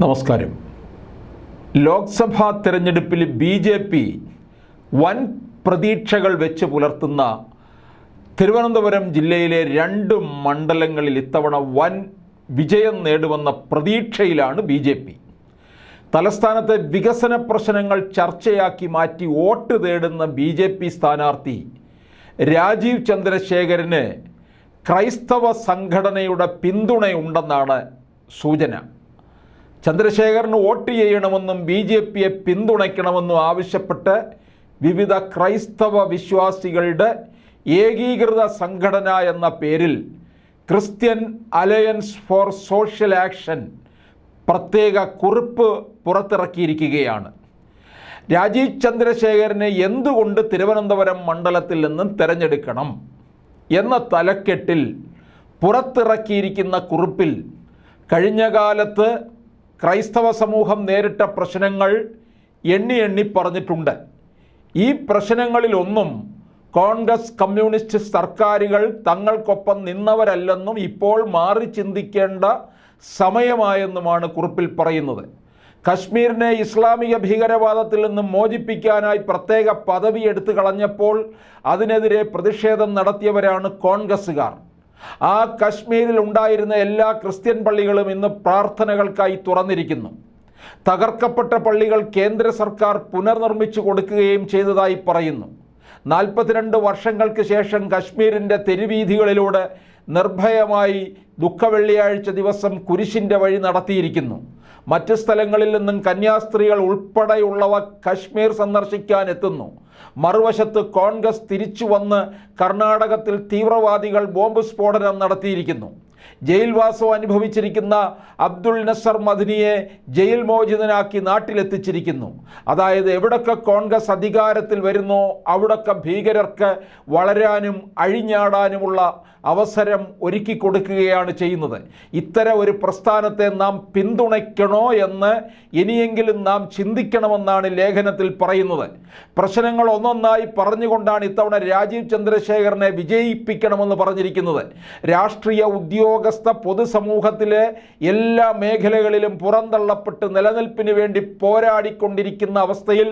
നമസ്കാരം. ലോക്സഭാ തെരഞ്ഞെടുപ്പിൽ B J P വൻ പ്രതീക്ഷകൾ വെച്ച് പുലർത്തുന്ന തിരുവനന്തപുരം ജില്ലയിലെ രണ്ട് മണ്ഡലങ്ങളിൽ ഇത്തവണ വൻ വിജയം നേടുമെന്ന പ്രതീക്ഷയിലാണ് ബി ജെ പി. തലസ്ഥാനത്തെ വികസന പ്രശ്നങ്ങൾ ചർച്ചയാക്കി മാറ്റി വോട്ട് തേടുന്ന ബി ജെ പി സ്ഥാനാർത്ഥി രാജീവ് ചന്ദ്രശേഖരന് ക്രൈസ്തവ സംഘടനയുടെ പിന്തുണയുണ്ടെന്നാണ് സൂചന. ചന്ദ്രശേഖരന് വോട്ട് ചെയ്യണമെന്നും ബി ജെ പിയെ പിന്തുണയ്ക്കണമെന്നും ആവശ്യപ്പെട്ട് വിവിധ ക്രൈസ്തവ വിശ്വാസികളുടെ ഏകീകൃത സംഘടന എന്ന പേരിൽ Christian alliance for social action പ്രത്യേക കുറിപ്പ് പുറത്തിറക്കിയിരിക്കുകയാണ്. രാജീവ് ചന്ദ്രശേഖരനെ എന്തുകൊണ്ട് തിരുവനന്തപുരം മണ്ഡലത്തിൽ നിന്നും തിരഞ്ഞെടുക്കണം എന്ന തലക്കെട്ടിൽ പുറത്തിറക്കിയിരിക്കുന്ന കുറിപ്പിൽ കഴിഞ്ഞ കാലത്ത് ക്രൈസ്തവ സമൂഹം നേരിട്ട പ്രശ്നങ്ങൾ എണ്ണി എണ്ണി പറഞ്ഞിട്ടുണ്ട്. ഈ പ്രശ്നങ്ങളിലൊന്നും കോൺഗ്രസ് കമ്മ്യൂണിസ്റ്റ് സർക്കാരുകൾ തങ്ങൾക്കൊപ്പം നിന്നവരല്ലെന്നും ഇപ്പോൾ മാറി ചിന്തിക്കേണ്ട സമയമായെന്നുമാണ് കുറിപ്പിൽ പറയുന്നത്. കശ്മീരിനെ ഇസ്ലാമിക ഭീകരവാദത്തിൽ നിന്ന് മോചിപ്പിക്കാനായി പ്രത്യേക പദവി എടുത്തു കളഞ്ഞപ്പോൾ അതിനെതിരെ പ്രതിഷേധം നടത്തിയവരാണ് കോൺഗ്രസ്സുകാർ. ആ കശ്മീരിൽ ഉണ്ടായിരുന്ന എല്ലാ ക്രിസ്ത്യൻ പള്ളികളും ഇന്ന് പ്രാർത്ഥനകൾക്കായി തുറന്നിരിക്കുന്നു. തകർക്കപ്പെട്ട പള്ളികൾ കേന്ദ്ര സർക്കാർ പുനർനിർമ്മിച്ചു കൊടുക്കുകയും ചെയ്തതായി പറയുന്നു. നാൽപ്പത്തിരണ്ട് വർഷങ്ങൾക്ക് ശേഷം കശ്മീരിന്റെ തെരുവീഥികളിലൂടെ നിർഭയമായി ദുഃഖവെള്ളിയാഴ്ച ദിവസം കുരിശിന്റെ വഴി നടത്തിയിരിക്കുന്നു. മറ്റ് സ്ഥലങ്ങളിൽ നിന്നും കന്യാസ്ത്രീകൾ ഉൾപ്പെടെയുള്ളവ കശ്മീർ സന്ദർശിക്കാൻ എത്തുന്നു മറുവശത്ത് കോൺഗ്രസ് തിരിച്ചു വന്ന് കർണാടകത്തിൽ തീവ്രവാദികൾ ബോംബ് സ്ഫോടനം നടത്തിയിരിക്കുന്നു. ജയിൽവാസം അനുഭവിച്ചിരിക്കുന്ന അബ്ദുൾ നസർ മദനിയെ ജയിൽ മോചിതനാക്കി നാട്ടിലെത്തിച്ചിരിക്കുന്നു. അതായത് എവിടൊക്കെ കോൺഗ്രസ് അധികാരത്തിൽ വരുന്നോ അവിടൊക്കെ ഭീകരർക്ക് വളരാനും അഴിഞ്ഞാടാനുമുള്ള അവസരം ഒരുക്കി കൊടുക്കുകയാണ് ചെയ്യുന്നത്. ഇത്തരം ഒരു പ്രസ്ഥാനത്തെ നാം പിന്തുണയ്ക്കണോ എന്ന് ഇനിയെങ്കിലും നാം ചിന്തിക്കണമെന്നാണ് ലേഖനത്തിൽ പറയുന്നത്. പ്രശ്നങ്ങൾ ഒന്നൊന്നായി പറഞ്ഞുകൊണ്ടാണ് ഇത്തവണ രാജീവ് ചന്ദ്രശേഖരനെ വിജയിപ്പിക്കണമെന്ന് പറഞ്ഞിരിക്കുന്നത്. രാഷ്ട്രീയ ഉദ്യോഗസ്ഥ പൊതുസമൂഹത്തിലെ എല്ലാ മേഖലകളിലും പുറന്തള്ളപ്പെട്ട് നിലനിൽപ്പിന് വേണ്ടി പോരാടിക്കൊണ്ടിരിക്കുന്ന അവസ്ഥയിൽ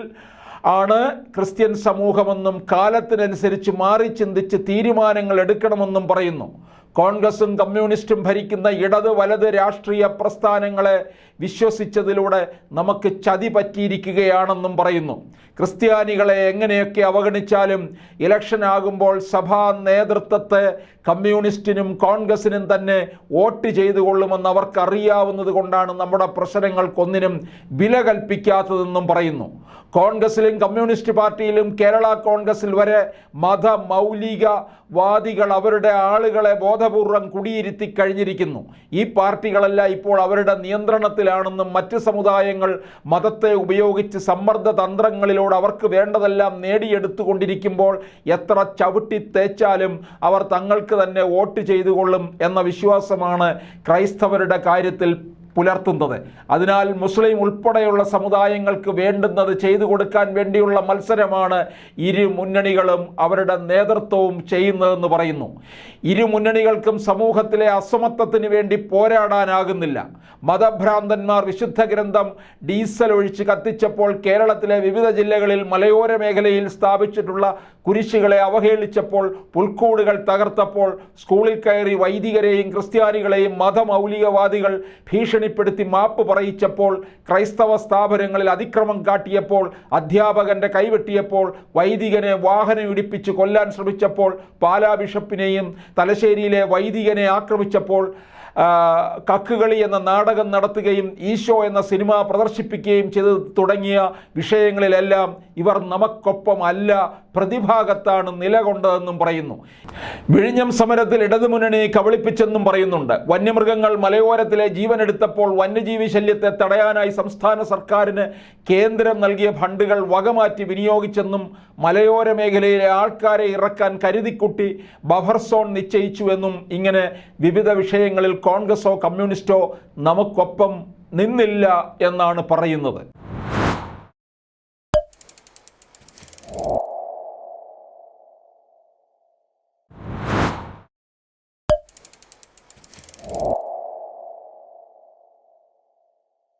ആണ് ക്രിസ്ത്യൻ സമൂഹമെന്നും കാലത്തിനനുസരിച്ച് മാറി ചിന്തിച്ച് തീരുമാനങ്ങൾ എടുക്കണമെന്നും പറയുന്നു. കോൺഗ്രസും കമ്മ്യൂണിസ്റ്റും ഭരിക്കുന്ന ഇടത് വലത് രാഷ്ട്രീയ പ്രസ്ഥാനങ്ങളെ വിശ്വസിച്ചതിലൂടെ നമുക്ക് ചതി പറ്റിയിരിക്കുകയാണെന്നും പറയുന്നു. ക്രിസ്ത്യാനികളെ എങ്ങനെയൊക്കെ അവഗണിച്ചാലും ഇലക്ഷൻ ആകുമ്പോൾ സഭാ നേതൃത്വത്തെ കമ്മ്യൂണിസ്റ്റിനും കോൺഗ്രസിനും തന്നെ വോട്ട് ചെയ്തു കൊള്ളുമെന്ന് അവർക്ക് കൊണ്ടാണ് നമ്മുടെ പ്രശ്നങ്ങൾക്കൊന്നിനും വില കൽപ്പിക്കാത്തതെന്നും പറയുന്നു. കോൺഗ്രസിലും കമ്മ്യൂണിസ്റ്റ് പാർട്ടിയിലും കേരള കോൺഗ്രസിൽ വരെ മത മൗലികവാദികൾ അവരുടെ ആളുകളെ ബോധപൂർവം കുടിയിരുത്തി കഴിഞ്ഞിരിക്കുന്നു. ഈ പാർട്ടികളല്ല ഇപ്പോൾ അവരുടെ നിയന്ത്രണത്തിലാണെന്നും മറ്റ് സമുദായങ്ങൾ മതത്തെ ഉപയോഗിച്ച് സമ്മർദ്ദ തന്ത്രങ്ങളിലൂടെ അവർക്ക് വേണ്ടതെല്ലാം നേടിയെടുത്തുകൊണ്ടിരിക്കുമ്പോൾ എത്ര ചവിട്ടി തേച്ചാലും അവർ തങ്ങൾക്ക് തന്നെ വോട്ട് ചെയ്തുകൊള്ളും എന്ന വിശ്വാസമാണ് ക്രൈസ്തവരുടെ കാര്യത്തിൽ പുലർത്തുന്നത്. അതിനാൽ മുസ്ലിം ഉൾപ്പെടെയുള്ള സമുദായങ്ങൾക്ക് വേണ്ടുന്നത് ചെയ്തു കൊടുക്കാൻ വേണ്ടിയുള്ള മത്സരമാണ് ഇരു മുന്നണികളും അവരുടെ നേതൃത്വവും ചെയ്യുന്നതെന്ന് പറയുന്നു. ഇരു മുന്നണികൾക്കും സമൂഹത്തിലെ അസമത്വത്തിന് വേണ്ടി പോരാടാനാകുന്നില്ല. മതഭ്രാന്തന്മാർ വിശുദ്ധ ഗ്രന്ഥം ഡീസൽ ഒഴിച്ച് കത്തിച്ചപ്പോൾ കേരളത്തിലെ വിവിധ ജില്ലകളിൽ മലയോര മേഖലയിൽ സ്ഥാപിച്ചിട്ടുള്ള കുരിശുകളെ അവഹേളിച്ചപ്പോൾ പുൽക്കൂടുകൾ തകർത്തപ്പോൾ സ്കൂളിൽ കയറി വൈദികരെയും ക്രിസ്ത്യാനികളെയും മതമൗലികവാദികൾ ഭീഷണിപ്പെടുത്തി മാപ്പ് പറയിച്ചപ്പോൾ ക്രൈസ്തവ സ്ഥാപനങ്ങളിൽ അതിക്രമം കാട്ടിയപ്പോൾ അധ്യാപകന്റെ കൈവെട്ടിയപ്പോൾ വൈദികനെ വാഹനം ഇടിപ്പിച്ച് കൊല്ലാൻ ശ്രമിച്ചപ്പോൾ പാലാ ബിഷപ്പിനെയും തലശ്ശേരിയിലെ വൈദികനെ ആക്രമിച്ചപ്പോൾ കക്കുകളി എന്ന നാടകം നടത്തുകയും ഈശോ എന്ന സിനിമ പ്രദർശിപ്പിക്കുകയും ചെയ്ത് തുടങ്ങിയ വിഷയങ്ങളിലെല്ലാം ഇവർ നമുക്കൊപ്പം അല്ല പ്രതിഭാഗത്താണ് നിലകൊണ്ടതെന്നും പറയുന്നു. വിഴിഞ്ഞം സമരത്തിൽ ഇടതുമുന്നണി കബളിപ്പിച്ചെന്നും പറയുന്നുണ്ട്. വന്യമൃഗങ്ങൾ മലയോരത്തിലെ ജീവനെടുത്തപ്പോൾ വന്യജീവി ശല്യത്തെ തടയാനായി സംസ്ഥാന സർക്കാരിന് കേന്ദ്രം നൽകിയ ഫണ്ടുകൾ വകമാറ്റി വിനിയോഗിച്ചെന്നും മലയോര മേഖലയിലെ ആൾക്കാരെ ഇറക്കാൻ കരുതിക്കുട്ടി ബഫർ സോൺ നിശ്ചയിച്ചുവെന്നും ഇങ്ങനെ വിവിധ വിഷയങ്ങളിൽ കോൺഗ്രസോ കമ്മ്യൂണിസ്റ്റോ നമുക്കൊപ്പം നിന്നില്ല എന്നാണ് പറയുന്നത്.